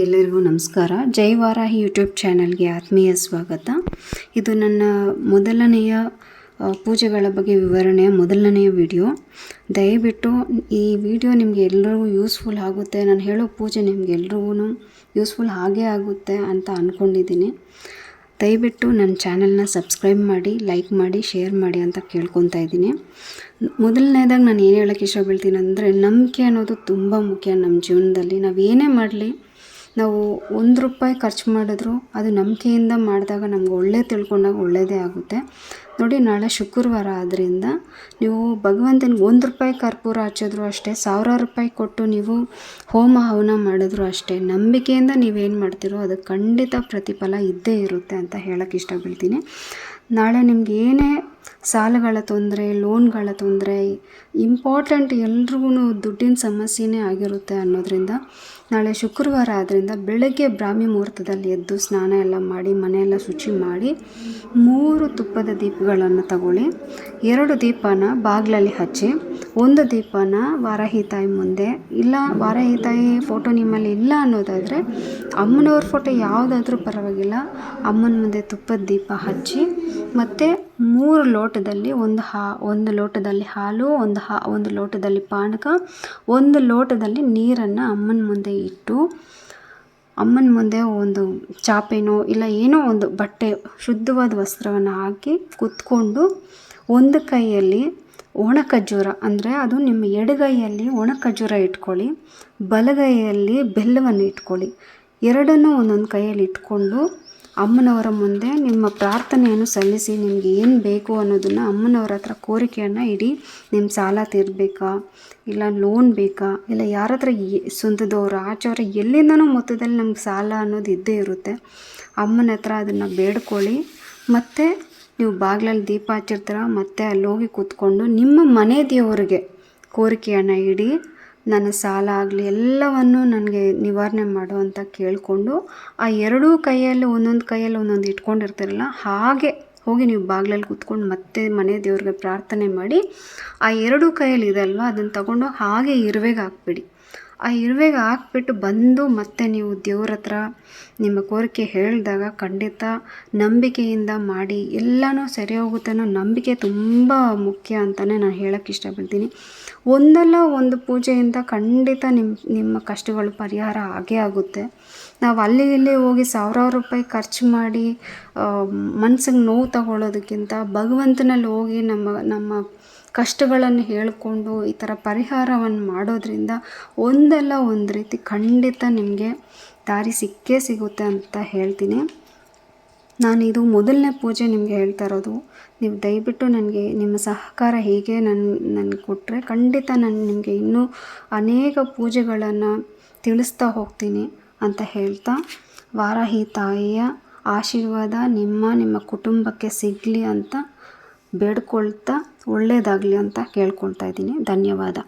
ಎಲ್ಲರಿಗೂ ನಮಸ್ಕಾರ. ಜೈ ವಾರಾಹಿ ಯೂಟ್ಯೂಬ್ ಚಾನಲ್ಗೆ ಆತ್ಮೀಯ ಸ್ವಾಗತ. ಇದು ನನ್ನ ಮೊದಲನೆಯ ಪೂಜೆಗಳ ಬಗ್ಗೆ ವಿವರಣೆಯ ಮೊದಲನೆಯ ವಿಡಿಯೋ. ದಯವಿಟ್ಟು ಈ ವಿಡಿಯೋ ನಿಮಗೆ ಎಲ್ಲರಿಗೂ ಯೂಸ್ಫುಲ್ ಆಗುತ್ತೆ, ನಾನು ಹೇಳೋ ಪೂಜೆ ನಿಮ್ಗೆ ಎಲ್ರಿಗೂ ಯೂಸ್ಫುಲ್ ಆಗೇ ಆಗುತ್ತೆ ಅಂತ ಅಂದ್ಕೊಂಡಿದ್ದೀನಿ ದಯವಿಟ್ಟು ನನ್ನ ಚಾನಲ್ನ ಸಬ್ಸ್ಕ್ರೈಬ್ ಮಾಡಿ, ಲೈಕ್ ಮಾಡಿ, ಶೇರ್ ಮಾಡಿ ಅಂತ ಕೇಳ್ಕೊತಾ ಇದ್ದೀನಿ. ಮೊದಲನೇದಾಗಿ ನಾನು ಏನು ಹೇಳೋಕ್ಕೆ ಇಷ್ಟಪಡ್ತೀನಿ ಅಂದರೆ, ನಂಬಿಕೆ ಅನ್ನೋದು ತುಂಬ ಮುಖ್ಯ ನಮ್ಮ ಜೀವನದಲ್ಲಿ. ನಾವು ಏನೇ ಮಾಡಲಿ ನಾವು ಒಂದು ರೂಪಾಯಿ ಖರ್ಚು ಮಾಡಿದ್ರು ಅದು ನಂಬಿಕೆಯಿಂದ ಮಾಡಿದಾಗ ನಮ್ಗೆ ಒಳ್ಳೆ ತಿಳ್ಕೊಂಡಾಗ ಒಳ್ಳೆಯದೇ ಆಗುತ್ತೆ. ನೋಡಿ, ನಾಳೆ ಶುಕ್ರವಾರ ಆದ್ದರಿಂದ ನೀವು ಭಗವಂತನಿಗೆ ಒಂದು ರೂಪಾಯಿ ಕರ್ಪೂರ ಹಚ್ಚಿದ್ರು ಅಷ್ಟೇ, ಸಾವಿರಾರು ರೂಪಾಯಿ ಕೊಟ್ಟು ನೀವು ಹೋಮ ಹವನ ಮಾಡಿದ್ರು ಅಷ್ಟೇ, ನಂಬಿಕೆಯಿಂದ ನೀವೇನು ಮಾಡ್ತೀರೋ ಅದು ಖಂಡಿತ ಪ್ರತಿಫಲ ಇದ್ದೇ ಇರುತ್ತೆ ಅಂತ ಹೇಳೋಕ್ಕೆ ಇಷ್ಟಪಡ್ತೀನಿ. ನಾಳೆ ನಿಮ್ಗೆ ಏನೇ ಸಾಲಗಳ ತೊಂದರೆ, ಲೋನ್ಗಳ ತೊಂದರೆ ಇಂಪಾರ್ಟೆಂಟ್ ಎಲ್ರಿಗೂ ದುಡ್ಡಿನ ಸಮಸ್ಯೆನೇ ಆಗಿರುತ್ತೆ ಅನ್ನೋದರಿಂದ, ನಾಳೆ ಶುಕ್ರವಾರ ಆದ್ದರಿಂದ ಬೆಳಗ್ಗೆ ಬ್ರಾಹ್ಮಿ ಮುಹೂರ್ತದಲ್ಲಿ ಎದ್ದು ಸ್ನಾನ ಎಲ್ಲ ಮಾಡಿ ಮನೆಯೆಲ್ಲ ಶುಚಿ ಮಾಡಿ, ಮೂರು ತುಪ್ಪದ ದೀಪಗಳನ್ನು ತಗೊಳ್ಳಿ. ಎರಡು ದೀಪನ ಬಾಗಿಲಲ್ಲಿ ಹಚ್ಚಿ, ಒಂದು ದೀಪನ ವಾರಾಹಿ ತಾಯಿ ಮುಂದೆ, ಇಲ್ಲ ವಾರಾಹಿ ತಾಯಿ ಫೋಟೋ ನಿಮ್ಮಲ್ಲಿ ಇಲ್ಲ ಅನ್ನೋದಾದರೆ, ಅಮ್ಮನವ್ರ ಫೋಟೋ ಯಾವುದಾದ್ರೂ ಪರವಾಗಿಲ್ಲ, ಅಮ್ಮನ ಮುಂದೆ ತುಪ್ಪದ ದೀಪ ಹಚ್ಚಿ ಮತ್ತು ಮೂರು ಲೋಟದಲ್ಲಿ ಒಂದು ಹಾ, ಒಂದು ಲೋಟದಲ್ಲಿ ಹಾಲು, ಒಂದು ಹಾ, ಒಂದು ಲೋಟದಲ್ಲಿ ಪಾನಕ, ಒಂದು ಲೋಟದಲ್ಲಿ ನೀರನ್ನು ಅಮ್ಮನ ಮುಂದೆ ಇಟ್ಟು, ಅಮ್ಮನ ಮುಂದೆ ಒಂದು ಚಾಪೆನೋ ಇಲ್ಲ ಏನೋ ಒಂದು ಬಟ್ಟೆ, ಶುದ್ಧವಾದ ವಸ್ತ್ರವನ್ನು ಹಾಕಿ ಕುತ್ಕೊಂಡು ಒಂದು ಕೈಯಲ್ಲಿ ಒಣ ಖರ್ಜೂರ ಅಂದರೆ ಅದು ನಿಮ್ಮ ಎಡಗೈಯಲ್ಲಿ ಒಣ ಖರ್ಜೂರ ಇಟ್ಕೊಳ್ಳಿ, ಬಲಗೈಯಲ್ಲಿ ಬೆಲ್ಲವನ್ನು ಇಟ್ಕೊಳ್ಳಿ. ಎರಡನ್ನೂ ಒಂದೊಂದು ಕೈಯಲ್ಲಿ ಇಟ್ಕೊಂಡು ಅಮ್ಮನವರ ಮುಂದೆ ನಿಮ್ಮ ಪ್ರಾರ್ಥನೆಯನ್ನು ಸಲ್ಲಿಸಿ ನಿಮಗೆ ಏನು ಬೇಕು ಅನ್ನೋದನ್ನು ಅಮ್ಮನವರ ಹತ್ರ ಕೋರಿಕೆಯನ್ನು ಇಡಿ. ನಿಮ್ಮ ಸಾಲ ತೀರಬೇಕಾ? ಇಲ್ಲ ಲೋನ್ ಬೇಕಾ? ಇಲ್ಲ ಯಾರ ಹತ್ರ ಸ್ವಂತದವ್ರು ಆಚೆಯವ್ರು ಎಲ್ಲಿಂದನೂ ಮೊತ್ತದಲ್ಲಿ ನಮ್ಗೆ ಸಾಲ ಅನ್ನೋದು ಇದ್ದೇ ಇರುತ್ತೆ. ಅಮ್ಮನ ಹತ್ರ ಅದನ್ನು ಬೇಡ್ಕೊಳ್ಳಿ. ಮತ್ತು ನೀವು ಬಾಗಿಲಲ್ಲಿ ದೀಪ ಹಚ್ಚಿರ್ತೀರ, ಮತ್ತೆ ಅಲ್ಲಿ ಹೋಗಿ ಕೂತ್ಕೊಂಡು ನಿಮ್ಮ ಮನೆ ದೇವರಿಗೆ ಕೋರಿಕೆಯನ್ನು ಇಡಿ. ನನ್ನ ಸಾಲ ಆಗಲಿ ಎಲ್ಲವನ್ನು ನನಗೆ ನಿವಾರಣೆ ಮಾಡು ಅಂತ ಕೇಳಿಕೊಂಡು ಆ ಎರಡೂ ಕೈಯಲ್ಲಿ ಒಂದೊಂದು ಕೈಯಲ್ಲಿ ಒಂದೊಂದು ಇಟ್ಕೊಂಡಿರ್ತೀರಲ್ಲ, ಹಾಗೆ ಹೋಗಿ ನೀವು ಬಾಗಿಲಲ್ಲಿ ಕೂತ್ಕೊಂಡು ಮತ್ತೆ ಮನೆ ದೇವ್ರಿಗೆ ಪ್ರಾರ್ಥನೆ ಮಾಡಿ ಆ ಎರಡೂ ಕೈಯಲ್ಲಿ ಇದಲ್ವ ಅದನ್ನು ತಗೊಂಡು ಹಾಗೆ ಇರುವೆಗೆ ಹಾಕ್ಬಿಡಿ. ಆ ಇರುವೆಗೆ ಹಾಕ್ಬಿಟ್ಟು ಬಂದು ಮತ್ತೆ ನೀವು ದೇವ್ರ ಹತ್ರ ನಿಮ್ಮ ಕೋರಿಕೆ ಹೇಳಿದಾಗ ಖಂಡಿತ ನಂಬಿಕೆಯಿಂದ ಮಾಡಿ, ಎಲ್ಲನೂ ಸರಿ ಹೋಗುತ್ತೆ ಅನ್ನೋ ನಂಬಿಕೆ ತುಂಬ ಮುಖ್ಯ ಅಂತಲೇ ನಾನು ಹೇಳೋಕ್ಕೆ ಇಷ್ಟಪಡ್ತೀನಿ. ಒಂದಲ್ಲ ಒಂದು ಪೂಜೆಯಿಂದ ಖಂಡಿತ ನಿಮ್ಮ ನಿಮ್ಮ ಕಷ್ಟಗಳು ಪರಿಹಾರ ಆಗೇ ಆಗುತ್ತೆ. ನಾವು ಅಲ್ಲಿ ಇಲ್ಲಿ ಹೋಗಿ ಸಾವಿರಾರು ರೂಪಾಯಿ ಖರ್ಚು ಮಾಡಿ ಮನ್ಸಿಗೆ ನೋವು ತಗೊಳ್ಳೋದಕ್ಕಿಂತ ಭಗವಂತನಲ್ಲಿ ಹೋಗಿ ನಮ್ಮ ನಮ್ಮ ಕಷ್ಟಗಳನ್ನು ಹೇಳಿಕೊಂಡು ಈ ಥರ ಪರಿಹಾರವನ್ನು ಮಾಡೋದ್ರಿಂದ ಒಂದಲ್ಲ ಒಂದು ರೀತಿ ಖಂಡಿತ ನಿಮಗೆ ದಾರಿ ಸಿಕ್ಕೇ ಸಿಗುತ್ತೆ ಅಂತ ಹೇಳ್ತೀನಿ. ನಾನು ಇದು ಮೊದಲನೇ ಪೂಜೆ ನಿಮಗೆ ಹೇಳ್ತಾ ಇರೋದು. ನೀವು ದಯವಿಟ್ಟು ನನಗೆ ನಿಮ್ಮ ಸಹಕಾರ ಹೇಗೆ ನನ್ನ ನನಗೆ ಕೊಟ್ಟರೆ ಖಂಡಿತ ನಾನು ನಿಮಗೆ ಇನ್ನೂ ಅನೇಕ ಪೂಜೆಗಳನ್ನು ತಿಳಿಸ್ತಾ ಹೋಗ್ತೀನಿ ಅಂತ ಹೇಳ್ತಾ ವಾರಾಹಿ ತಾಯಿಯ ಆಶೀರ್ವಾದ, ನಿಮ್ಮ ನಿಮ್ಮ ಕುಟುಂಬಕ್ಕೆ ಸಿಗಲಿ ಅಂತ ಬೇಡ್ಕೊಳ್ತಾ ಒಳ್ಳೆಯದಾಗಲಿ ಅಂತ ಕೇಳ್ಕೊಳ್ತಾ ಇದ್ದೀನಿ. ಧನ್ಯವಾದ.